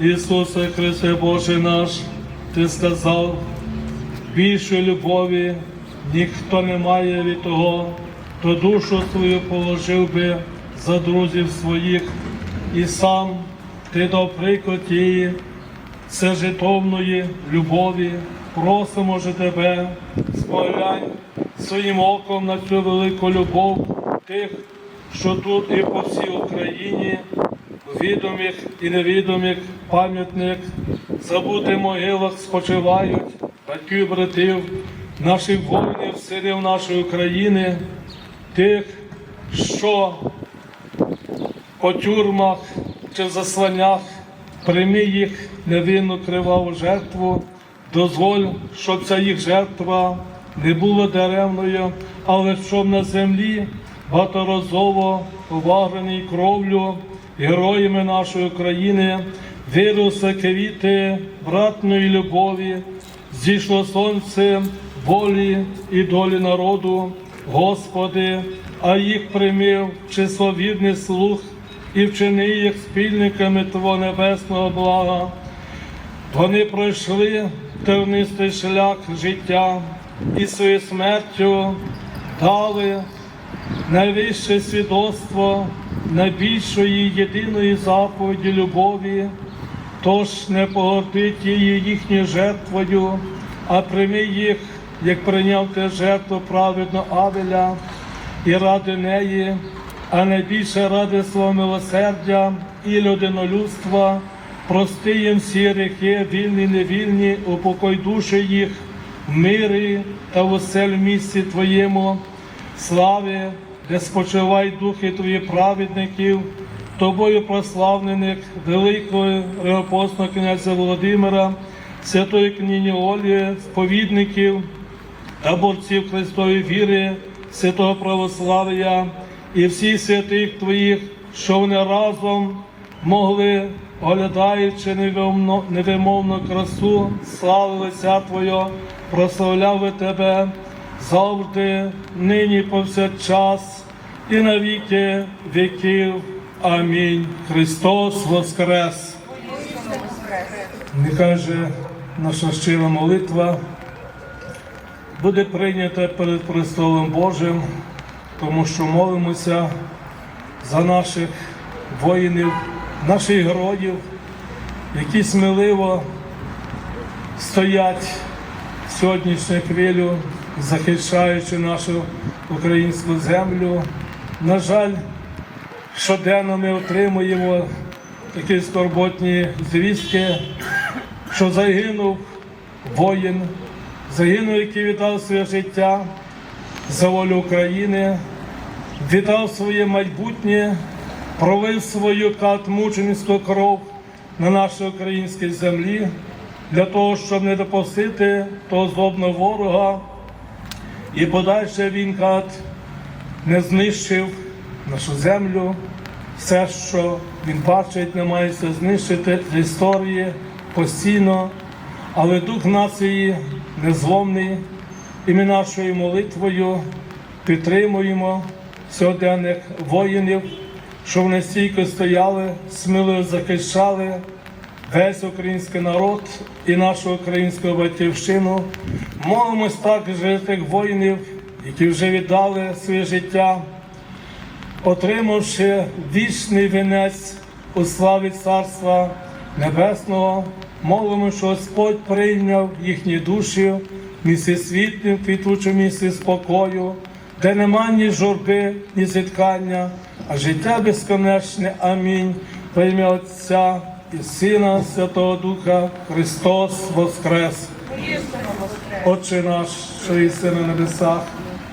Ісусе Христе Боже наш, Ти сказав, більше любові ніхто не має від того, хто душу свою положив би за друзів своїх, і сам ти дав приклад тієї всежитовної любові. Просимо же тебе, споглянь своїм оком на цю велику любов тих, що тут і по всій Україні відомих і невідомих пам'ятних забутих могилах спочивають батьків, братів, наших воїнів, синів нашої України, тих, що по тюрмах чи в засланнях прийми їх невинну криваву жертву, дозволь, щоб ця їх жертва не була даремною, але щоб на землі багаторазово поваграний кровлю героями нашої країни виросли квіти братної любові, зійшло сонце волі і долі народу, Господи, а їх примив числовірний слух і вчини їх спільниками Твого небесного блага. Вони пройшли тернистий шлях життя і своєю смертю дали найвище свідоцтво найбільшої єдиної заповіді любові, тож не погорди тією їхньою жертвою, а прийми їх, як прийняв ти жертву праведно Авеля, і ради неї, а найбільше ради свого милосердя і людинолюбства, прости їм всі гріхи, вільні, невільні, упокой душі їх в мирі та в осель місці Твоєму, слави, де спочивають духи Твої праведників, тобою прославлених великого регопосного князя Володимира, святої книні Олі, сповідників та борців Христової віри, святого православ'я і всіх святих Твоїх, що вони разом могли, оглядаючи невимовно, невимовну красу, слави лиця Твого, прославляли Тебе завжди, нині повсякчас і на віки віків. Амінь. Христос Воскрес! Нехай же наша щира молитва буде прийнята перед престолом Божим, тому що молимося за наших воїнів, наших героїв, які сміливо стоять в сьогоднішню хвилю, захищаючи нашу українську землю. На жаль, щоденно ми отримуємо такі скорботні звістки, що загинув воїн, загинув, який віддав своє життя за волю України, віддав своє майбутнє, пролив свою кат мученицьку кров на нашій українській землі для того, щоб не допустити того злобного ворога, і подальше він кат не знищив нашу землю. Все, що він бачить, намагається знищити історії постійно, але дух нації незломний, і ми нашою молитвою підтримуємо сьогоденних воїнів, що вони стійко стояли, сміливо захищали весь український народ і нашу українську батьківщину. Молимось також тих воїнів, які вже віддали своє життя отримавши вічний вінець у славі Царства Небесного, молимо, що Господь прийняв їхні душі в місці світлі, в квітучому місці спокою, де нема ні журби, ні зіткання, а життя безконечне. Амінь. Во ім'я Отця і Сина, Святого Духа, Христос Воскрес. Отче наш, що єси на небесах,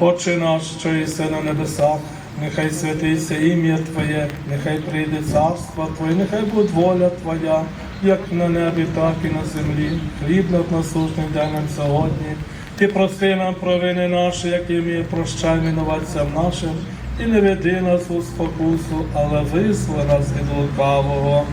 Отче наш, що єси на небесах, нехай святиться ім'я Твоє, нехай прийде царство Твоє, нехай буде воля Твоя, як на небі, так і на землі. Хліб над насущний дай сьогодні. Ти прости нам провини наші, які ми прощаємо винуватцям нашим, і не веди нас у спокусу, але визволи нас від лукавого.